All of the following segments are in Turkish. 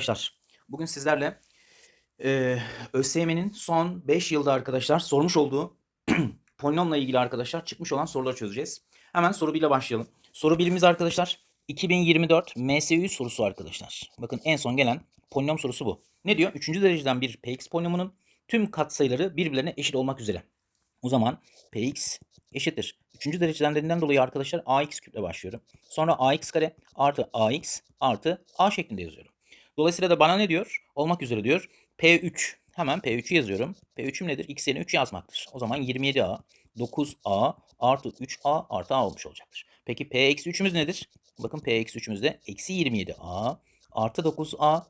arkadaşlar. Bugün sizlerle e, ÖSYM'nin son 5 yılda arkadaşlar sormuş olduğu polinomla ilgili arkadaşlar çıkmış olan soruları çözeceğiz. Hemen soru 1 ile başlayalım. Soru birimiz arkadaşlar 2024 MSÜ sorusu arkadaşlar. Bakın en son gelen polinom sorusu bu. Ne diyor? Üçüncü dereceden bir px polinomunun tüm katsayıları birbirlerine eşit olmak üzere. O zaman px eşittir. Üçüncü derecelerinden dolayı arkadaşlar ax küple başlıyorum. Sonra ax kare artı ax artı a şeklinde yazıyorum. Dolayısıyla da bana ne diyor? Olmak üzere diyor. P3. Hemen P3'ü yazıyorum. P3'üm nedir? X yerine 3 yazmaktır. O zaman 27A, 9A artı 3A artı A olmuş olacaktır. Peki P-3'ümüz nedir? Bakın P-3'ümüz de eksi 27A artı 9A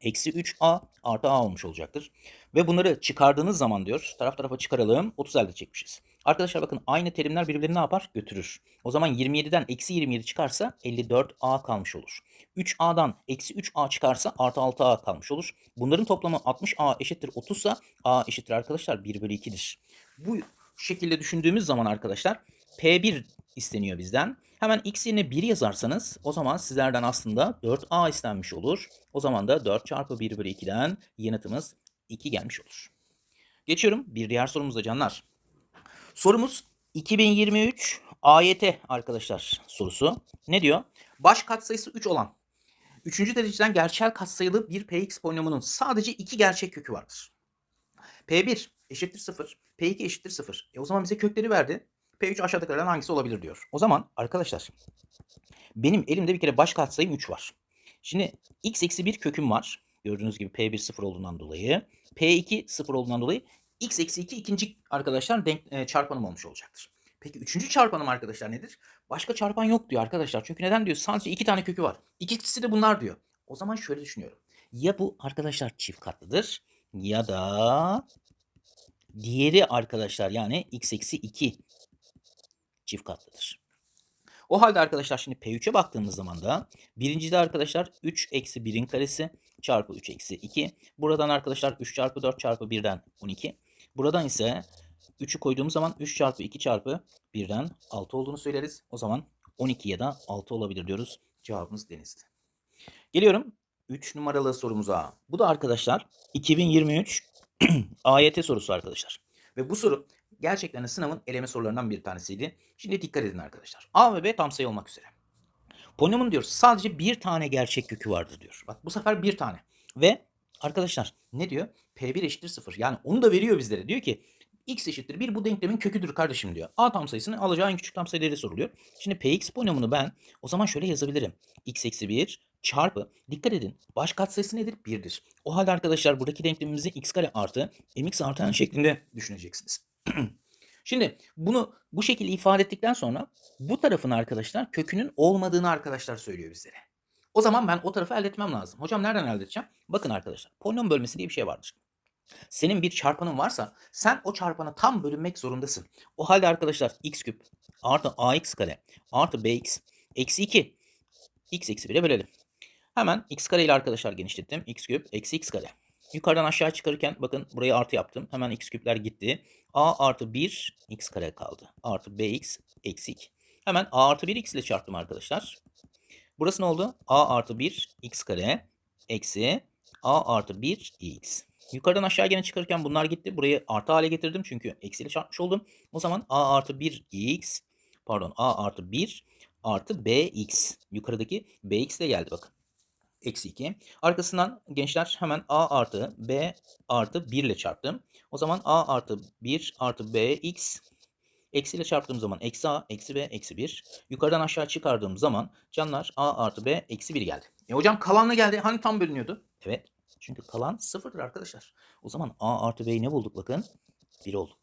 eksi 3A artı A olmuş olacaktır. Ve bunları çıkardığınız zaman diyor taraf tarafa çıkaralım 30 elde çekmişiz. Arkadaşlar bakın aynı terimler birbirlerini ne yapar? Götürür. O zaman 27'den eksi 27 çıkarsa 54A kalmış olur. 3A'dan eksi 3A çıkarsa artı 6A kalmış olur. Bunların toplamı 60A eşittir 30 ise A eşittir arkadaşlar 1 bölü 2'dir. Bu şekilde düşündüğümüz zaman arkadaşlar P1 isteniyor bizden. Hemen x yerine 1 yazarsanız o zaman sizlerden aslında 4a istenmiş olur. O zaman da 4 çarpı 1 bölü 2'den yanıtımız 2 gelmiş olur. Geçiyorum bir diğer sorumuza canlar. Sorumuz 2023 AYT arkadaşlar sorusu. Ne diyor? Baş katsayısı 3 olan 3. dereceden gerçel katsayılı bir px polinomunun sadece 2 gerçek kökü vardır. P1 eşittir 0, P2 eşittir 0. E o zaman bize kökleri verdi. P3 aşağıdakilerden hangisi olabilir diyor. O zaman arkadaşlar benim elimde bir kere baş katsayım 3 var. Şimdi x eksi 1 köküm var. Gördüğünüz gibi P1 0 olduğundan dolayı. P2 0 olduğundan dolayı x eksi 2 ikinci arkadaşlar denk, e, çarpanım olmuş olacaktır. Peki üçüncü çarpanım arkadaşlar nedir? Başka çarpan yok diyor arkadaşlar. Çünkü neden diyor? Sadece iki tane kökü var. İkisi de bunlar diyor. O zaman şöyle düşünüyorum. Ya bu arkadaşlar çift katlıdır ya da diğeri arkadaşlar yani x eksi 2 çift katlıdır. O halde arkadaşlar şimdi P3'e baktığımız zaman da birincide arkadaşlar 3 eksi 1'in karesi çarpı 3 eksi 2. Buradan arkadaşlar 3 çarpı 4 çarpı 1'den 12. Buradan ise 3'ü koyduğumuz zaman 3 çarpı 2 çarpı 1'den 6 olduğunu söyleriz. O zaman 12 ya da 6 olabilir diyoruz. Cevabımız denizdi. Geliyorum 3 numaralı sorumuza. Bu da arkadaşlar 2023 AYT sorusu arkadaşlar. Ve bu soru gerçekten sınavın eleme sorularından bir tanesiydi. Şimdi dikkat edin arkadaşlar. A ve B tam sayı olmak üzere. Polinomun diyor sadece bir tane gerçek kökü vardır diyor. Bak bu sefer bir tane. Ve arkadaşlar ne diyor? P1 eşittir 0. Yani onu da veriyor bizlere. Diyor ki x eşittir 1 bu denklemin köküdür kardeşim diyor. A tam sayısını alacağı en küçük tam sayı değeri soruluyor. Şimdi Px polinomunu ben o zaman şöyle yazabilirim. x eksi 1 çarpı dikkat edin baş katsayısı nedir? 1'dir. O halde arkadaşlar buradaki denklemimizi x kare artı mx artı n şeklinde düşüneceksiniz. Şimdi bunu bu şekilde ifade ettikten sonra bu tarafın arkadaşlar kökünün olmadığını arkadaşlar söylüyor bizlere. O zaman ben o tarafı elde etmem lazım. Hocam nereden elde edeceğim? Bakın arkadaşlar polinom bölmesi diye bir şey vardır. Senin bir çarpanın varsa sen o çarpana tam bölünmek zorundasın. O halde arkadaşlar x küp artı ax kare artı bx eksi 2 x eksi 1'e bölelim. Hemen x kare ile arkadaşlar genişlettim. x küp eksi x kare. Yukarıdan aşağı çıkarırken bakın burayı artı yaptım. Hemen x küpler gitti. a artı 1 x kare kaldı. Artı bx eksi 2. Hemen a artı 1 x ile çarptım arkadaşlar. Burası ne oldu? a artı 1 x kare eksi a artı 1 x. Yukarıdan aşağı gene çıkarırken bunlar gitti. Burayı artı hale getirdim çünkü eksiyle çarpmış oldum. O zaman a artı 1 x pardon a artı 1 artı bx. Yukarıdaki bx ile geldi bakın eksi 2. Arkasından gençler hemen a artı b artı 1 ile çarptım. O zaman a artı 1 artı b x eksi ile çarptığım zaman eksi a eksi b eksi 1. Yukarıdan aşağı çıkardığım zaman canlar a artı b eksi 1 geldi. E hocam kalanla geldi. Hani tam bölünüyordu? Evet. Çünkü kalan sıfırdır arkadaşlar. O zaman a artı b'yi ne bulduk bakın? 1 oldu.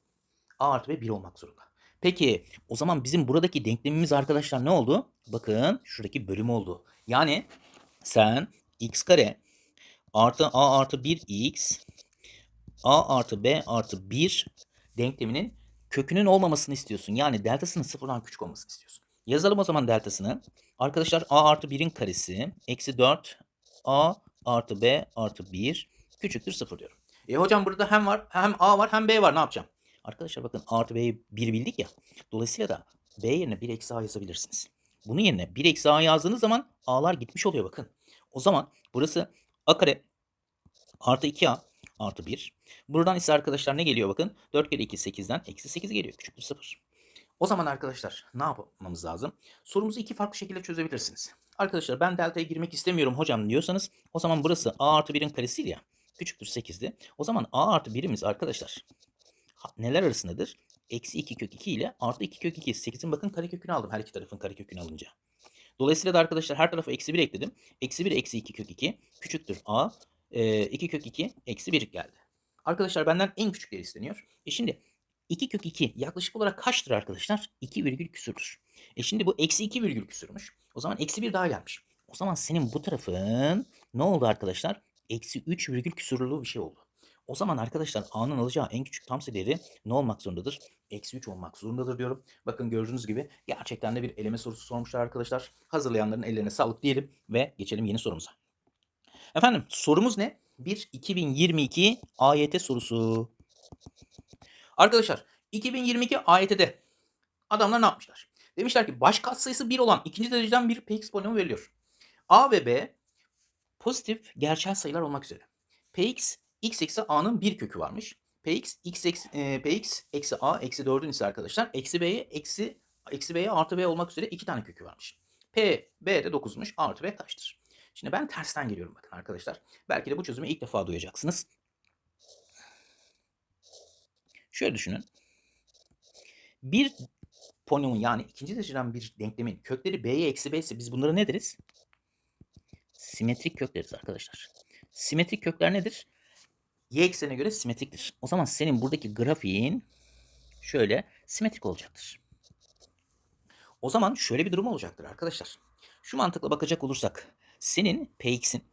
a artı b 1 olmak zorunda. Peki o zaman bizim buradaki denklemimiz arkadaşlar ne oldu? Bakın şuradaki bölüm oldu. Yani sen x kare artı a artı 1 x a artı b artı 1 denkleminin kökünün olmamasını istiyorsun. Yani deltasının sıfırdan küçük olmasını istiyorsun. Yazalım o zaman deltasını. Arkadaşlar a artı 1'in karesi eksi 4 a artı b artı 1 küçüktür 0 diyorum. E hocam burada hem var hem a var hem b var ne yapacağım? Arkadaşlar bakın artı b'yi 1 bildik ya. Dolayısıyla da b yerine 1 eksi a yazabilirsiniz. Bunun yerine 1 eksi a yazdığınız zaman a'lar gitmiş oluyor bakın. O zaman burası a kare artı 2a artı 1. Buradan ise arkadaşlar ne geliyor bakın. 4 kere 2 8'den eksi 8 geliyor. Küçüktür 0. O zaman arkadaşlar ne yapmamız lazım? Sorumuzu iki farklı şekilde çözebilirsiniz. Arkadaşlar ben delta'ya girmek istemiyorum hocam diyorsanız o zaman burası a artı 1'in karesiydi ya. Küçüktür 8'di. O zaman a artı 1'imiz arkadaşlar neler arasındadır? Eksi 2 kök 2 ile artı 2 kök 2. 8'in bakın karekökünü aldım her iki tarafın karekökünü alınca. Dolayısıyla da arkadaşlar her tarafa eksi 1 ekledim. Eksi 1 eksi 2 kök 2 küçüktür a. E, 2 kök 2 eksi 1 geldi. Arkadaşlar benden en küçükleri isteniyor. E şimdi 2 kök 2 yaklaşık olarak kaçtır arkadaşlar? 2 virgül küsürdür. E şimdi bu eksi 2 virgül küsürmüş. O zaman eksi 1 daha gelmiş. O zaman senin bu tarafın ne oldu arkadaşlar? Eksi 3 virgül küsurlu bir şey oldu. O zaman arkadaşlar A'nın alacağı en küçük tam değeri ne olmak zorundadır? Eksi 3 olmak zorundadır diyorum. Bakın gördüğünüz gibi gerçekten de bir eleme sorusu sormuşlar arkadaşlar. Hazırlayanların ellerine sağlık diyelim ve geçelim yeni sorumuza. Efendim sorumuz ne? Bir 2022 AYT sorusu. Arkadaşlar 2022 AYT'de adamlar ne yapmışlar? Demişler ki baş katsayısı 1 olan ikinci dereceden bir px polinomu veriliyor. A ve B pozitif gerçel sayılar olmak üzere. Px x eksi a'nın bir kökü varmış. Px x eksi, e, px eksi a eksi 4'ün ise arkadaşlar eksi b'ye eksi eksi b'ye artı b olmak üzere iki tane kökü varmış. P, B de 9'muş. A artı B kaçtır? Şimdi ben tersten geliyorum bakın arkadaşlar. Belki de bu çözümü ilk defa duyacaksınız. Şöyle düşünün. Bir polinomun yani ikinci dereceden bir denklemin kökleri b'ye eksi b ise biz bunları ne deriz? Simetrik kök deriz arkadaşlar. Simetrik kökler nedir? Y eksenine göre simetriktir. O zaman senin buradaki grafiğin şöyle simetrik olacaktır. O zaman şöyle bir durum olacaktır arkadaşlar. Şu mantıkla bakacak olursak senin px'in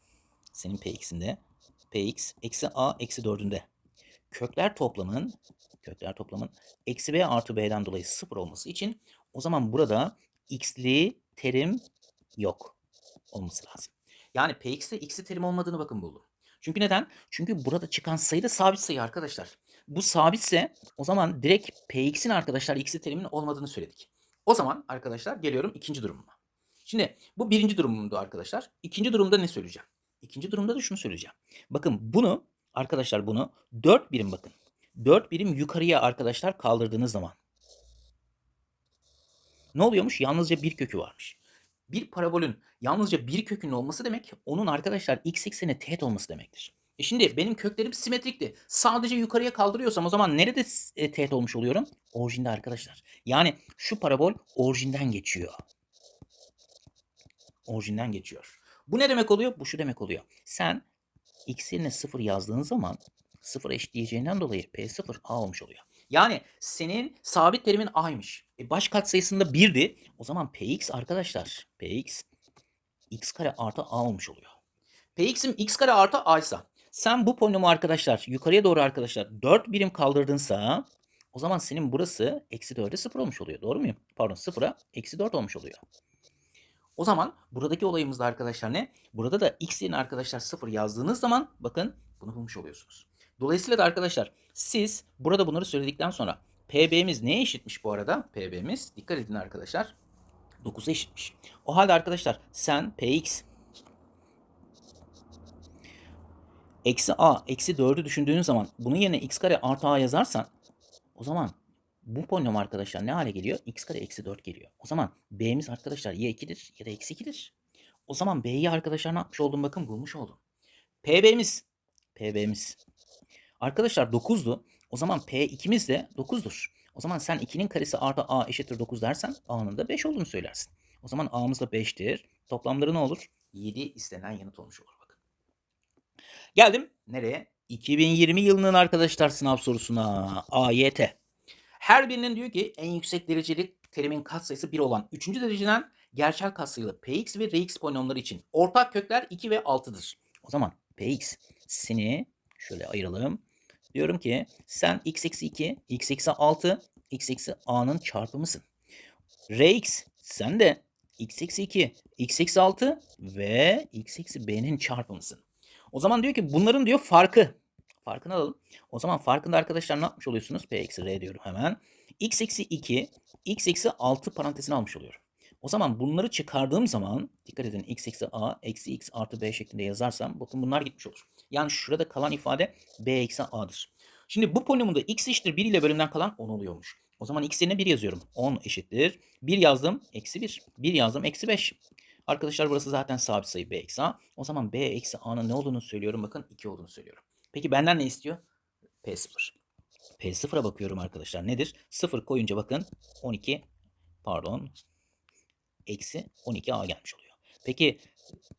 senin px'inde px eksi a eksi 4'ünde kökler toplamının kökler toplamın eksi b artı b'den dolayı sıfır olması için o zaman burada x'li terim yok olması lazım. Yani px'te x'li terim olmadığını bakın buldum. Çünkü neden? Çünkü burada çıkan sayı da sabit sayı arkadaşlar. Bu sabitse o zaman direkt px'in arkadaşlar x'li terimin olmadığını söyledik. O zaman arkadaşlar geliyorum ikinci durumuma. Şimdi bu birinci durumumdu arkadaşlar. İkinci durumda ne söyleyeceğim? İkinci durumda da şunu söyleyeceğim. Bakın bunu arkadaşlar bunu 4 birim bakın. 4 birim yukarıya arkadaşlar kaldırdığınız zaman ne oluyormuş? Yalnızca bir kökü varmış. Bir parabolün yalnızca bir kökünün olması demek onun arkadaşlar x ekseni teğet olması demektir. E şimdi benim köklerim simetrikti. Sadece yukarıya kaldırıyorsam o zaman nerede e, teğet olmuş oluyorum? Orijinde arkadaşlar. Yani şu parabol orijinden geçiyor. Orijinden geçiyor. Bu ne demek oluyor? Bu şu demek oluyor. Sen x yerine 0 yazdığın zaman 0 eşitleyeceğinden dolayı P0 A olmuş oluyor. Yani senin sabit terimin A'ymış. E baş katsayısında 1'di. O zaman Px arkadaşlar Px x kare artı A olmuş oluyor. Px'im x kare artı A ise sen bu polinomu arkadaşlar yukarıya doğru arkadaşlar 4 birim kaldırdınsa o zaman senin burası eksi 4'e 0 olmuş oluyor. Doğru muyum? Pardon 0'a eksi 4 olmuş oluyor. O zaman buradaki olayımız da arkadaşlar ne? Burada da x yerine arkadaşlar 0 yazdığınız zaman bakın bunu bulmuş oluyorsunuz. Dolayısıyla da arkadaşlar siz burada bunları söyledikten sonra PB'miz neye eşitmiş bu arada? PB'miz dikkat edin arkadaşlar 9'a eşitmiş. O halde arkadaşlar sen Px eksi a eksi 4'ü düşündüğün zaman bunun yerine x kare artı a yazarsan o zaman bu polinom arkadaşlar ne hale geliyor? x kare eksi 4 geliyor. O zaman b'miz arkadaşlar ya 2'dir ya da eksi 2'dir. O zaman b'yi arkadaşlar ne yapmış oldum bakın bulmuş oldum. pb'miz pb'miz arkadaşlar 9'du. O zaman p2'miz de 9'dur. O zaman sen 2'nin karesi artı a eşittir 9 dersen a'nın da 5 olduğunu söylersin. O zaman a'mız da 5'tir. Toplamları ne olur? 7 istenen yanıt olmuş olur bakın. Geldim nereye? 2020 yılının arkadaşlar sınav sorusuna AYT. Her birinin diyor ki en yüksek dereceli terimin katsayısı 1 olan 3. dereceden gerçel katsayılı Px ve Rx polinomları için ortak kökler 2 ve 6'dır. O zaman Px seni şöyle ayıralım. Diyorum ki sen x eksi 2, x eksi 6, x eksi a'nın çarpımısın. Rx sen de x eksi 2, x eksi 6 ve x eksi b'nin çarpımısın. O zaman diyor ki bunların diyor farkı. Farkını alalım. O zaman farkında arkadaşlar ne yapmış oluyorsunuz? P eksi R diyorum hemen. X eksi 2, X eksi 6 parantezine almış oluyorum. O zaman bunları çıkardığım zaman dikkat edin x eksi a eksi x artı b şeklinde yazarsam bakın bunlar gitmiş olur. Yani şurada kalan ifade b eksi a'dır. Şimdi bu polinomunda x eşittir 1 ile bölümden kalan 10 oluyormuş. O zaman x yerine 1 yazıyorum. 10 eşittir. 1 yazdım eksi 1. 1 yazdım eksi 5. Arkadaşlar burası zaten sabit sayı b eksi a. O zaman b eksi a'nın ne olduğunu söylüyorum. Bakın 2 olduğunu söylüyorum. Peki benden ne istiyor? P0. P0'a bakıyorum arkadaşlar. Nedir? 0 koyunca bakın 12 pardon eksi 12a gelmiş oluyor. Peki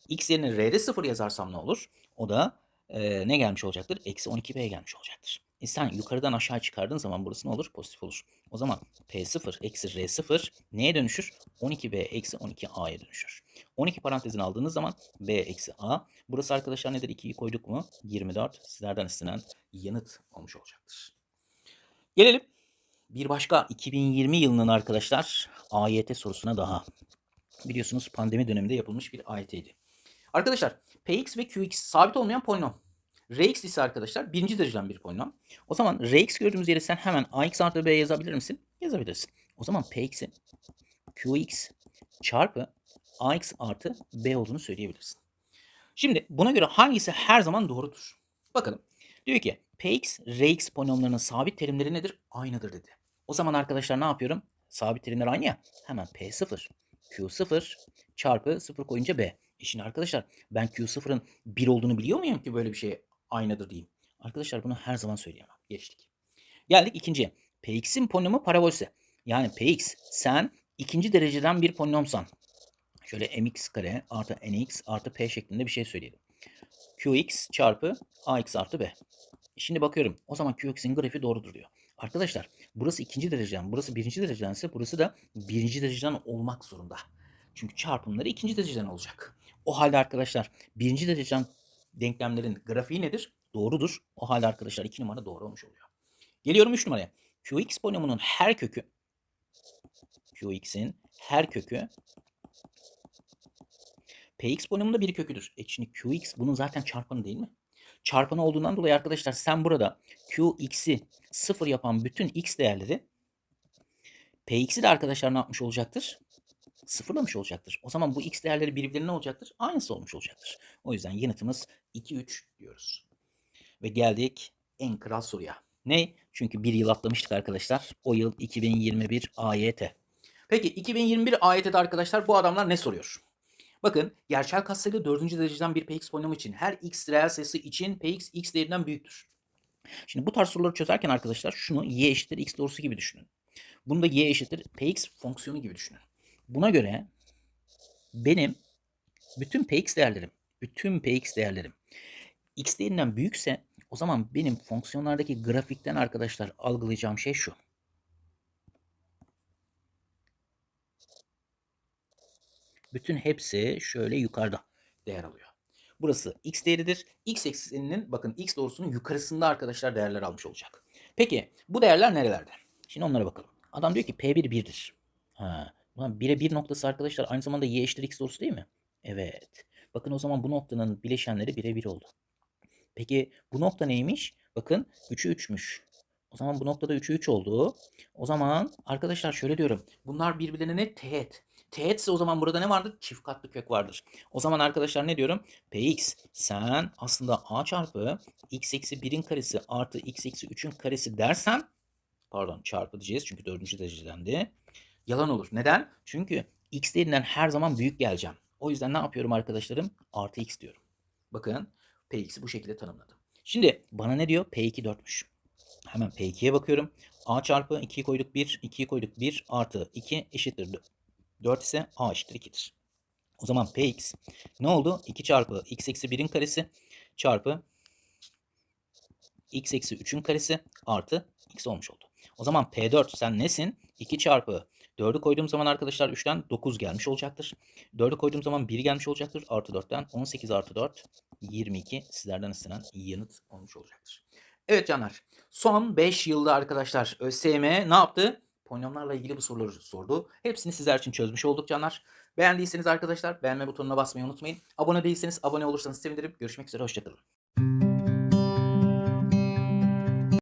x yerine r'de 0 yazarsam ne olur? O da e, ne gelmiş olacaktır? Eksi 12b gelmiş olacaktır. E sen yukarıdan aşağı çıkardığın zaman burası ne olur? Pozitif olur. O zaman p0 eksi r0 neye dönüşür? 12b eksi 12a'ya dönüşür. 12 parantezini aldığınız zaman b eksi a. Burası arkadaşlar nedir? 2'yi koyduk mu? 24 sizlerden istenen yanıt olmuş olacaktır. Gelelim bir başka 2020 yılının arkadaşlar AYT sorusuna daha. Biliyorsunuz pandemi döneminde yapılmış bir AYT'ydi. Arkadaşlar Px ve Qx sabit olmayan polinom. Rx ise arkadaşlar birinci dereceden bir polinom. O zaman Rx gördüğümüz yere sen hemen ax artı b yazabilir misin? Yazabilirsin. O zaman Px'in Qx çarpı ax artı b olduğunu söyleyebilirsin. Şimdi buna göre hangisi her zaman doğrudur? Bakalım. Diyor ki Px, Rx polinomlarının sabit terimleri nedir? Aynıdır dedi. O zaman arkadaşlar ne yapıyorum? Sabit terimler aynı ya. Hemen P0, Q0 çarpı 0 koyunca B. E şimdi arkadaşlar ben Q0'ın 1 olduğunu biliyor muyum ki böyle bir şey aynıdır diyeyim. Arkadaşlar bunu her zaman söyleyemem. Geçtik. Geldik ikinciye. Px'in polinomu parabolse. Yani Px sen ikinci dereceden bir polinomsan. Şöyle mx kare artı nx artı p şeklinde bir şey söyleyelim. qx çarpı ax artı b. Şimdi bakıyorum. O zaman qx'in grafiği doğrudur diyor. Arkadaşlar burası ikinci dereceden, burası birinci dereceden ise burası da birinci dereceden olmak zorunda. Çünkü çarpımları ikinci dereceden olacak. O halde arkadaşlar birinci dereceden denklemlerin grafiği nedir? Doğrudur. O halde arkadaşlar 2 numara doğru olmuş oluyor. Geliyorum 3 numaraya. Qx polinomunun her kökü Qx'in her kökü Px polinomunda bir köküdür. E şimdi Qx bunun zaten çarpanı değil mi? Çarpanı olduğundan dolayı arkadaşlar sen burada Qx'i 0 yapan bütün x değerleri Px'i de arkadaşlar ne yapmış olacaktır? Sıfırlamış olacaktır. O zaman bu x değerleri birbirlerine olacaktır? Aynısı olmuş olacaktır. O yüzden yanıtımız 2, 3 diyoruz. Ve geldik en kral soruya. Ne? Çünkü bir yıl atlamıştık arkadaşlar. O yıl 2021 AYT. Peki 2021 AYT'de arkadaşlar bu adamlar ne soruyor? Bakın gerçel katsayılı 4. dereceden bir px polinomu için her x reel sayısı için px x değerinden büyüktür. Şimdi bu tarz soruları çözerken arkadaşlar şunu y eşittir x doğrusu gibi düşünün. Bunu da y eşittir px fonksiyonu gibi düşünün. Buna göre benim bütün px değerlerim, bütün px değerlerim x değerinden büyükse o zaman benim fonksiyonlardaki grafikten arkadaşlar algılayacağım şey şu. Bütün hepsi şöyle yukarıda değer alıyor. Burası x değeridir. X ekseninin bakın x doğrusunun yukarısında arkadaşlar değerler almış olacak. Peki bu değerler nerelerde? Şimdi onlara bakalım. Adam diyor ki P1 1'dir. Ha, 1'e 1 noktası arkadaşlar aynı zamanda y eşittir x doğrusu değil mi? Evet. Bakın o zaman bu noktanın bileşenleri 1'e 1 oldu. Peki bu nokta neymiş? Bakın 3'ü 3'müş. O zaman bu noktada 3'ü 3 oldu. O zaman arkadaşlar şöyle diyorum. Bunlar birbirlerine ne? Teğet. Teğet ise o zaman burada ne vardır? Çift katlı kök vardır. O zaman arkadaşlar ne diyorum? Px sen aslında a çarpı x eksi 1'in karesi artı x eksi 3'ün karesi dersen pardon çarpı diyeceğiz çünkü dördüncü derecedendi. Yalan olur. Neden? Çünkü x değerinden her zaman büyük geleceğim. O yüzden ne yapıyorum arkadaşlarım? Artı x diyorum. Bakın Px'i bu şekilde tanımladım. Şimdi bana ne diyor? P2 4'müş. Hemen P2'ye bakıyorum. A çarpı 2'yi koyduk 1, 2'yi koyduk 1 artı 2 eşittir 4 ise A eşittir 2'dir. O zaman Px ne oldu? 2 çarpı x eksi 1'in karesi çarpı x eksi 3'ün karesi artı x olmuş oldu. O zaman P4 sen nesin? 2 çarpı 4'ü koyduğum zaman arkadaşlar 3'ten 9 gelmiş olacaktır. 4'ü koyduğum zaman 1 gelmiş olacaktır. Artı 4'ten 18 artı 4 22 sizlerden istenen yanıt olmuş olacaktır. Evet canlar son 5 yılda arkadaşlar ÖSYM ne yaptı? Polinomlarla ilgili bu soruları sordu. Hepsini sizler için çözmüş olduk canlar. Beğendiyseniz arkadaşlar beğenme butonuna basmayı unutmayın. Abone değilseniz abone olursanız sevinirim. Görüşmek üzere hoşçakalın.